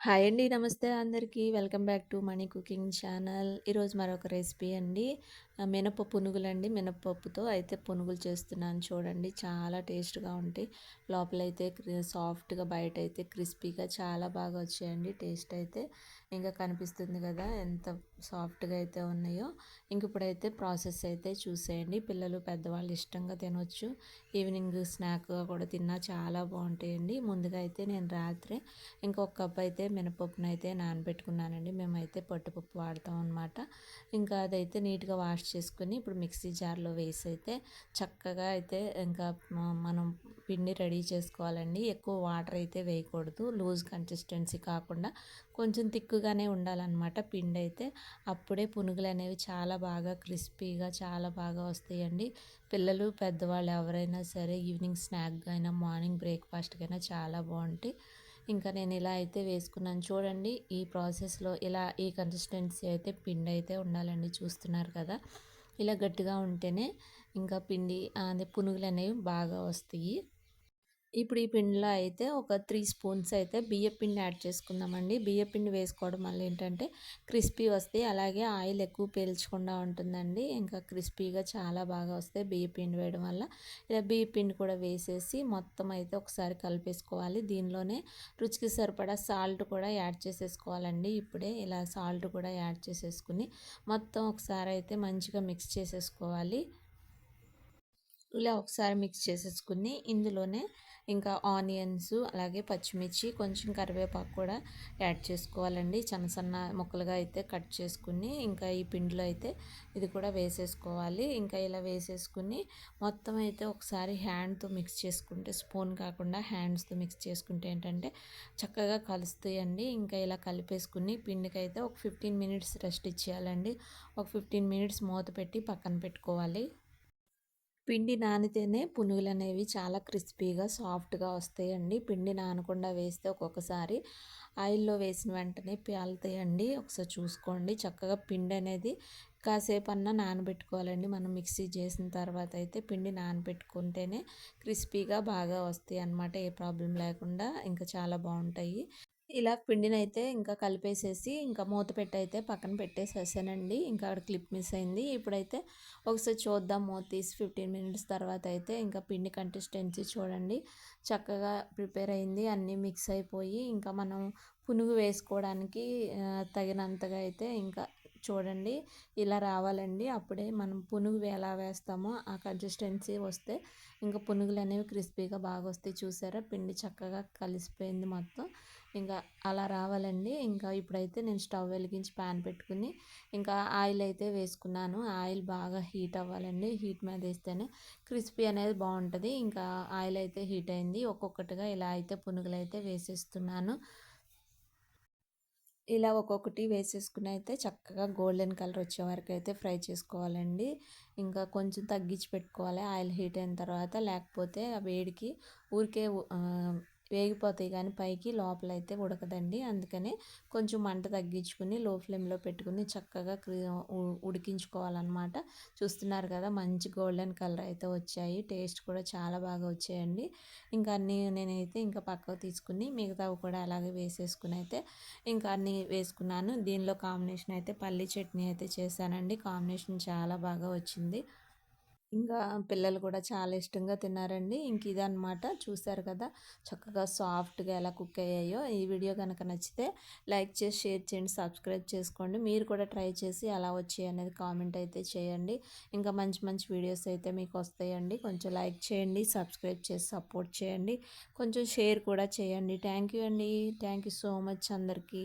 Hi అండి. నమస్తే అందరికీ. Welcome back to money cooking channel. ఈరోజు మరొక రెసిపీ అండి. ఆహ్, మినప పునుగులండి. మినపప్పుతో అయితే పునుగులు చేస్తున్నాను చూడండి. చాలా టేస్ట్‌గా ఉంటాయి. లోపలైతే సాఫ్ట్గా సాఫ్ట్‌గా అయితే క్రిస్పీగా చాలా బాగా వచ్చాయండి. టేస్ట్ అయితే ఇంకా కనిపిస్తుంది కదా! ఎంత సాఫ్ట్‌గా అయితే ఉన్నాయో. ఇంక ఇప్పుడైతే ప్రాసెస్ అయితే చూసేయండి. పిల్లలు, పెద్దవాళ్ళు ఇష్టంగా తినొచ్చు. ఈవినింగ్ స్నాక్‌గా కూడా తిన్నా చాలా బాగుంటాయండి ముందుగా అయితే నేను రాత్రి ఇంకొక కప్ అయితే మినపప్పునైతే నానబెట్టుకున్నానండి. మేమైతే పట్టుపప్పు వాడతాం అనమాట. ఇంకా అదైతే నీట్‌గా వాష్ చేసుకుని ఇప్పుడు మిక్సీ జార్‌లో వేసి అయితే చక్కగా అయితే ఇంకా మనం పిండి రెడీ చేసుకోవాలండి. ఎక్కువ వాటర్ అయితే వేయకూడదు. లూజ్ కన్సిస్టెన్సీ కాకుండా కొంచెం తిక్కుగానే ఉండాలన్నమాట పిండి అయితే. అప్పుడే పునుగులు అనేవి చాలా బాగా క్రిస్పీగా చాలా బాగా వస్తాయండి. పిల్లలు, పెద్దవాళ్ళు ఎవరైనా సరే ఈవినింగ్ స్నాక్‌గా అయినా, మార్నింగ్ బ్రేక్‌ఫాస్ట్‌కైనా చాలా బాగుంటాయి ఇంకా నేను ఇలా అయితే వేసుకున్నాను చూడండి. ఈ ప్రాసెస్‌లో ఇలా ఈ కన్సిస్టెన్సీ అయితే పిండి అయితే ఉండాలండి. చూస్తున్నారు కదా! ఇలా గట్టిగా ఉంటేనే ఇంకా పిండి అదే పునుగులు అనేవి బాగా వస్తాయి. ఇప్పుడు ఈ పిండిలో అయితే ఒక త్రీ స్పూన్స్ అయితే బియ్యపిండి యాడ్ చేసుకుందామండి. బియ్యపిండి వేసుకోవడం వల్ల ఏంటంటే క్రిస్పీ వస్తాయి. అలాగే ఆయిల్ ఎక్కువ పీల్చకుండా ఉంటుందండి. ఇంకా క్రిస్పీగా చాలా బాగా వస్తాయి బియ్యపిండి వేయడం వల్ల. ఇలా బియ్యపిండి కూడా వేసేసి మొత్తం అయితే ఒకసారి కలిపేసుకోవాలి. దీనిలోనే రుచికి సరిపడా సాల్ట్ కూడా యాడ్ చేసేసుకోవాలండి. ఇప్పుడే ఇలా సాల్ట్ కూడా యాడ్ చేసేసుకుని మొత్తం ఒకసారి అయితే మంచిగా మిక్స్ చేసేసుకోవాలి. ఇలా ఒకసారి మిక్స్ చేసేసుకుని ఇందులోనే ఇంకా ఆనియన్స్ అలాగే పచ్చిమిర్చి కొంచెం కరివేపాకు కూడా యాడ్ చేసుకోవాలండి. చిన్న సన్న ముక్కలుగా అయితే కట్ చేసుకుని ఇంకా ఈ పిండిలో అయితే ఇది కూడా వేసేసుకోవాలి. ఇంకా ఇలా వేసేసుకుని మొత్తం అయితే ఒకసారి హ్యాండ్తో మిక్స్ చేసుకుంటే స్పూన్ కాకుండా హ్యాండ్స్తో మిక్స్ చేసుకుంటే ఏంటంటే చక్కగా కలుస్తాయండి. ఇంకా ఇలా కలిపేసుకుని పిండికి అయితే ఒక ఫిఫ్టీన్ మినిట్స్ రెస్ట్ ఇచ్చేయాలండి. ఒక ఫిఫ్టీన్ మినిట్స్ మూత పెట్టి పక్కన పెట్టుకోవాలి. పిండి నానితేనే పునుగులు అనేవి చాలా క్రిస్పీగా సాఫ్ట్గా వస్తాయండి. పిండి నానకుండా వేస్తే ఒక్కొక్కసారి ఆయిల్లో వేసిన వెంటనే పేలుతాయండి. ఒకసారి చూసుకోండి. చక్కగా పిండి అనేది కాసేపు అన్నా నానబెట్టుకోవాలండి. మనం మిక్సీ చేసిన తర్వాత అయితే పిండి నానబెట్టుకుంటేనే క్రిస్పీగా బాగా వస్తాయి అన్నమాట ఏ ప్రాబ్లం లేకుండా ఇంకా చాలా బాగుంటాయి. ఇలా పిండినైతే ఇంకా కలిపేసేసి ఇంకా మూత పెట్టి అయితే పక్కన పెట్టేసేసానండి. ఇంకా అక్కడ క్లిప్ మిస్ అయింది. ఇప్పుడైతే ఒకసారి చూద్దాం మూత తీసి ఫిఫ్టీన్ మినిట్స్ తర్వాత అయితే ఇంకా పిండి కన్సిస్టెన్సీ చూడండి. చక్కగా ప్రిపేర్ అయింది. అన్నీ మిక్స్ అయిపోయి ఇంకా మనం పునుగు వేసుకోవడానికి తగినంతగా అయితే ఇంకా చూడండి ఇలా రావాలండి. అప్పుడే మనం పునుగు ఎలా వేస్తామో ఆ కన్సిస్టెన్సీ వస్తే ఇంకా పునుగులు అనేవి క్రిస్పీగా బాగా వస్తాయి. చూసారా? పిండి చక్కగా కలిసిపోయింది మొత్తం. ఇంకా అలా రావాలండి. ఇంకా ఇప్పుడైతే నేను స్టవ్ వెలిగించి ప్యాన్ పెట్టుకుని ఇంకా ఆయిల్ అయితే వేసుకున్నాను. ఆయిల్ బాగా హీట్ అవ్వాలండి. హీట్ మీద వేస్తేనే క్రిస్పీ అనేది బాగుంటుంది. ఇంకా ఆయిల్ అయితే హీట్ అయింది. ఒక్కొక్కటిగా ఇలా అయితే పునుగులు అయితే వేసేస్తున్నాను. ఇలా ఒక్కొక్కటి వేసేసుకుని అయితే చక్కగా గోల్డెన్ కలర్ వచ్చే వరకు అయితే ఫ్రై చేసుకోవాలండి. ఇంకా కొంచెం తగ్గించి పెట్టుకోవాలి. ఆయిల్ హీట్ అయిన తర్వాత లేకపోతే ఆ వేడికి ఊరికే వేగిపోతాయి కానీ పైకి లోపల అయితే ఉడకదండి. అందుకనే కొంచెం మంట తగ్గించుకుని లో ఫ్లేమ్లో పెట్టుకుని చక్కగా ఉడికించుకోవాలన్నమాట. చూస్తున్నారు కదా మంచి గోల్డెన్ కలర్ అయితే వచ్చాయి. టేస్ట్ కూడా చాలా బాగా వచ్చాయండి. ఇంకా అన్ని నేనైతే ఇంకా పక్కకు తీసుకుని మిగతావి కూడా అలాగే వేసేసుకుని అయితే ఇంకా అన్నీ వేసుకున్నాను. దీనిలో కాంబినేషన్ అయితే పల్లి చట్నీ అయితే చేశానండి. కాంబినేషన్ చాలా బాగా వచ్చింది. ఇంకా పిల్లలు కూడా చాలా ఇష్టంగా తిన్నారండి. ఇంక ఇదనమాట చూసారు కదా చక్కగా సాఫ్ట్గా ఎలా కుక్ అయ్యాయో. ఈ వీడియో కనుక నచ్చితే లైక్ చేసి షేర్ చేయండి సబ్స్క్రైబ్ చేసుకోండి. మీరు కూడా ట్రై చేసి ఎలా వచ్చాయి అనేది కామెంట్ అయితే చేయండి. ఇంకా మంచి మంచి వీడియోస్ అయితే మీకు వస్తాయండి. కొంచెం లైక్ చేయండి సబ్స్క్రైబ్ చేసి సపోర్ట్ చేయండి. కొంచెం షేర్ కూడా చేయండి. థ్యాంక్ యూ అండి. థ్యాంక్ యూ సో మచ్ అందరికీ.